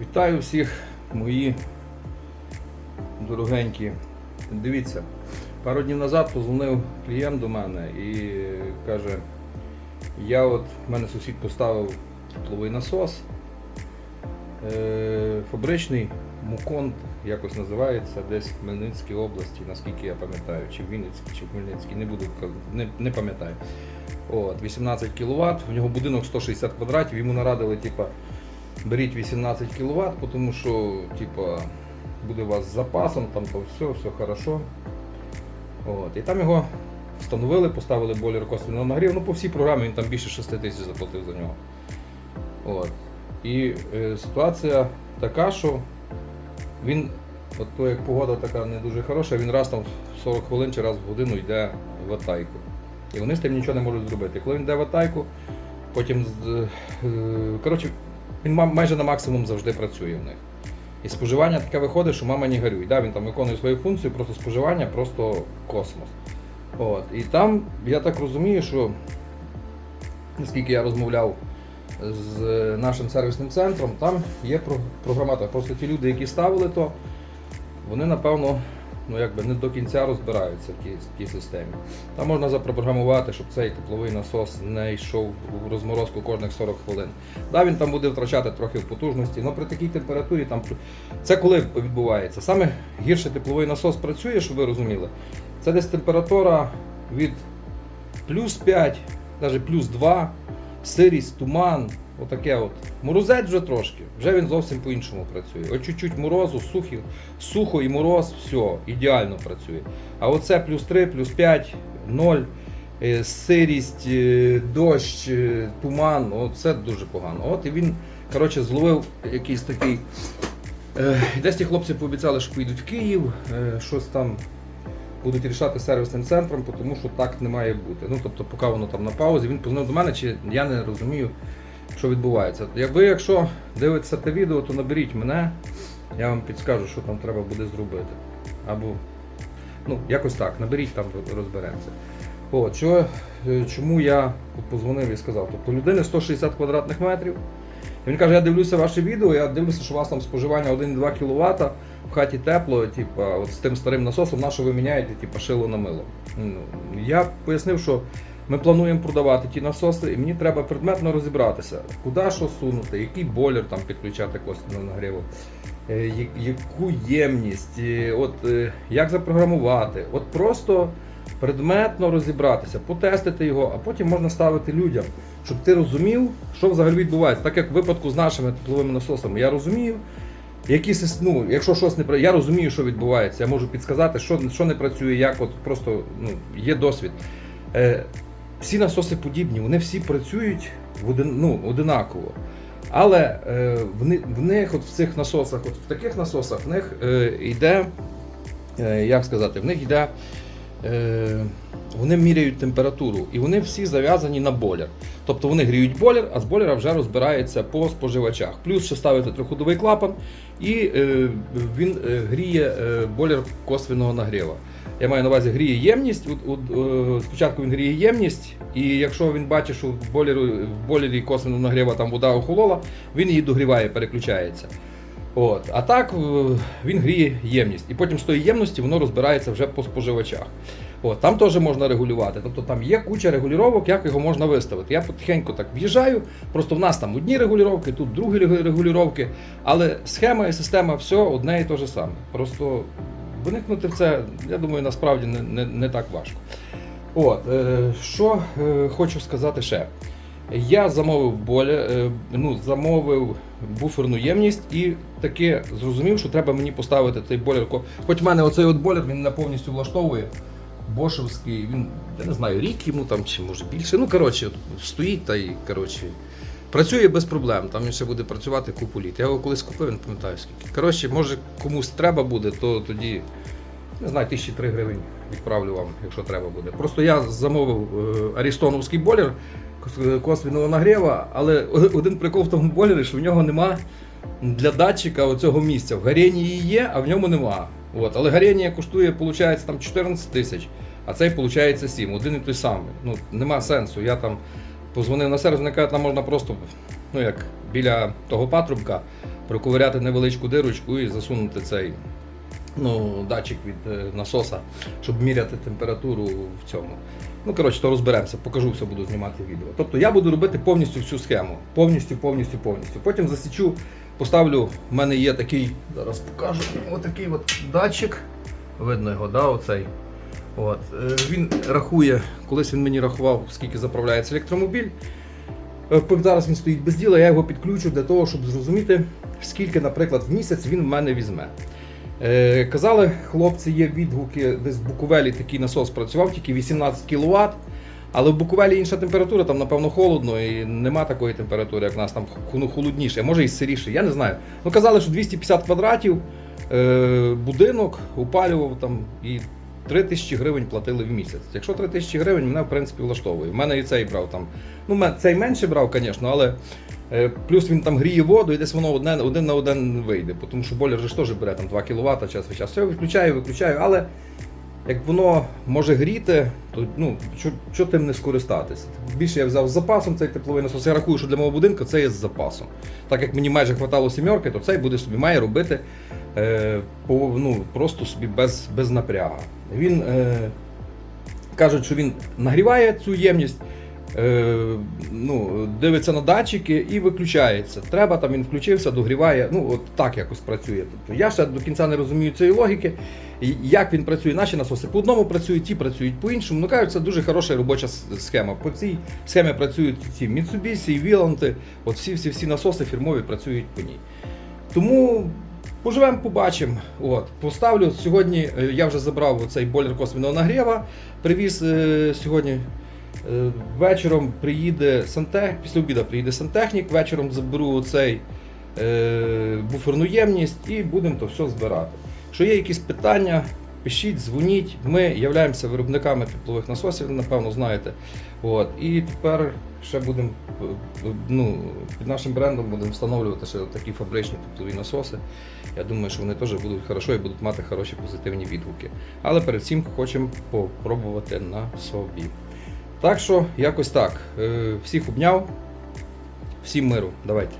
Вітаю всіх, мої дорогенькі. Дивіться, пару днів назад позвонив клієнт до мене і каже, я от, в мене сусід поставив тепловий насос. Е, фабричний Муконт якось називається десь в Хмельницькій області, наскільки я пам'ятаю, чи в Вінницькій, чи в Хмельницькій, не буду не, не пам'ятаю. От, 18 кВт, в нього будинок 160 квадратів, йому нарадили, типа, беріть 18 кВт, тому що типа, буде у вас з запасом, там то все, все хорошо. От, і там його встановили, поставили бойлер косвенного нагріву. Ну, по всій програмі він там більше 6 тисяч заплатив за нього. От. І е, ситуація така, що він, от то як погода така не дуже хороша, він раз там 40 хвилин чи раз в годину йде в атайку. І вони з тим нічого не можуть зробити. Коли він йде в атайку, потім е, коротше, він майже на максимум завжди працює в них. І споживання таке виходить, що мама не горюй. Да, він там виконує свою функцію, просто споживання просто космос. От. І там, я так розумію, що наскільки я розмовляв з нашим сервісним центром, там є про- програматор. Просто ті люди, які ставили то, вони напевно ну, якби не до кінця розбираються в тій, в тій системі. Там можна запрограмувати, щоб цей тепловий насос не йшов у розморозку кожних 40 хвилин. Да, він там буде втрачати трохи в потужності, але при такій температурі там це коли відбувається? Саме гірше тепловий насос працює, щоб ви розуміли. Це десь температура від плюс 5, навіть плюс 2, сирість, туман, отаке от. Морозець вже трошки, вже він зовсім по-іншому працює. От чуть-чуть морозу, сухі, сухо і мороз, все, ідеально працює. А оце плюс 3, плюс 5, 0, е, сирість, е, дощ, е, туман, от це дуже погано. От і він, коротше, зловив якийсь такий. Десь ті хлопці пообіцяли, що поїдуть в Київ, щось там будуть рішати сервісним центром, тому що так не має бути. Ну, тобто, поки воно там на паузі, він позвонив до мене, чи я не розумію, що відбувається. Як ви, якщо дивитеся те відео, то наберіть мене, я вам підскажу, що там треба буде зробити. Або ну, якось так, наберіть там розберемося. О, чого, е, чому я позвонив і сказав? Тобто людини 160 квадратних метрів. І він каже, я дивлюся ваше відео, я дивлюся, що у вас там споживання 1,2 кВт, в хаті тепло, типа, от з тим старим насосом, на що ви міняєте типа, шило на мило. Ну, я пояснив, що ми плануємо продавати ті насоси, і мені треба предметно розібратися, куди що сунути, який бойлер там підключати косвенного нагріву, е, яку ємність, е, от, е, як запрограмувати. От просто предметно розібратися, потестити його, а потім можна ставити людям, щоб ти розумів, що взагалі відбувається. Так як в випадку з нашими тепловими насосами, я розумію, які, сис- ну, якщо щось не працює. я розумію, що відбувається, я можу підсказати, що, що не працює, як от просто ну, є досвід. Е, всі насоси подібні, вони всі працюють в один, ну, одинаково. Але е, в, в них, от в цих насосах, от в таких насосах, в них е, йде, е, як сказати, в них йде, вони міряють температуру і вони всі зав'язані на бойлер. Тобто вони гріють бойлер, а з бойлера вже розбирається по споживачах. Плюс ще ставити триходовий клапан, і е, він е, гріє е, бойлер косвенного нагріва. Я маю на увазі гріє ємність. Е, спочатку він гріє ємність, і якщо він бачить, що в бойлері, в бойлері косвенного нагріва там вода охолола, він її догріває, переключається. От. А так е, він гріє ємність. І потім з тої ємності воно розбирається вже по споживачах. От, там теж можна регулювати. Тобто там є куча регулювань, як його можна виставити. Я потихеньку так в'їжджаю, просто в нас там одні регулювання, тут другі регулювання, але схема і система все одне і те ж саме. Просто виникнути в це, я думаю, насправді не, не, не так важко. От, е, що е, хочу сказати ще. Я замовив боля, е, ну, замовив буферну ємність і таки зрозумів, що треба мені поставити цей бойлер. Хоч в мене оцей от бойлер він мене повністю влаштовує. Бошевський, він, я не знаю, рік йому там чи може більше. Ну, коротше, стоїть та й коротше. Працює без проблем, там він ще буде працювати купу літ. Я його колись купив, не пам'ятаю скільки. Коротше, може комусь треба буде, то тоді, не знаю, тисячі три гривень відправлю вам, якщо треба буде. Просто я замовив е, арістоновський кос- косвіного нагріва, але один прикол в тому бойлері, що в нього нема для датчика оцього місця. В Гаренії є, а в ньому нема. От. Але Гаренія коштує, виходить, там 14 тисяч, а цей виходить 7, один і той самий. Ну, нема сенсу. Я там позвонив на сервіс, вони кажуть, там можна просто, ну як біля того патрубка, проковиряти невеличку дирочку і засунути цей ну, датчик від е, насоса, щоб міряти температуру в цьому. Ну, коротше, то розберемося, покажу, все буду знімати відео. Тобто я буду робити повністю всю схему. Повністю, повністю, повністю. Потім засічу, поставлю, в мене є такий, зараз покажу, отакий от датчик. Видно його, да, оцей. От. е, Він рахує, колись він мені рахував, скільки заправляється електромобіль. Е, Зараз він стоїть без діла, я його підключу для того, щоб зрозуміти, скільки, наприклад, в місяць він в мене візьме. Е, казали, хлопці, є відгуки, десь в Буковелі такий насос працював, тільки 18 кВт. Але в Буковелі інша температура, там, напевно, холодно і нема такої температури, як в нас там холодніше, може і сиріше, я не знаю. Ну казали, що 250 квадратів е, будинок опалював там і 3 тисячі гривень платили в місяць. Якщо 3 тисячі гривень, мене в принципі влаштовує. У мене і цей брав там. Ну, цей менше брав, звісно, але е, плюс він там гріє воду і десь воно одне, один на один вийде, тому що бойлер ж теж бере там 2 кВт час від часу. Все, виключаю, виключаю, але як воно може гріти, то ну, що, тим не скористатися? Більше я взяв з запасом цей тепловий насос. Я рахую, що для мого будинку це є з запасом. Так як мені майже хватало сімерки, то цей буде собі має робити е, по, ну, просто собі без, без напряга. Він е, кажуть, що він нагріває цю ємність. Е, ну, дивиться на датчики і виключається. Треба там він включився, догріває. Ну, от так якось працює. Тобто я ще до кінця не розумію цієї логіки. Як він працює, наші насоси по одному працюють, ті працюють по іншому. Ну кажуть, це дуже хороша робоча схема. По цій схемі працюють ці Mitsubishi, Віланти, от всі, всі, всі насоси фірмові працюють по ній. Тому поживемо, побачимо. От, поставлю сьогодні. е, Я вже забрав цей бойлер косвіного нагріва, привіз е, сьогодні. Е, Вечором приїде сантехнік, після обіду приїде сантехнік, вечором заберу цей е, буферну ємність і будемо то все збирати. Якщо є якісь питання, пишіть, дзвоніть. Ми являємося виробниками теплових насосів, напевно, знаєте. От. І тепер ще будемо е, ну, під нашим брендом будемо встановлювати ще такі фабричні теплові насоси. Я думаю, що вони теж будуть хорошо і будуть мати хороші позитивні відгуки. Але перед цим хочемо попробувати на собі. Так що, якось так. Е, Всіх обняв, всім миру. Давайте.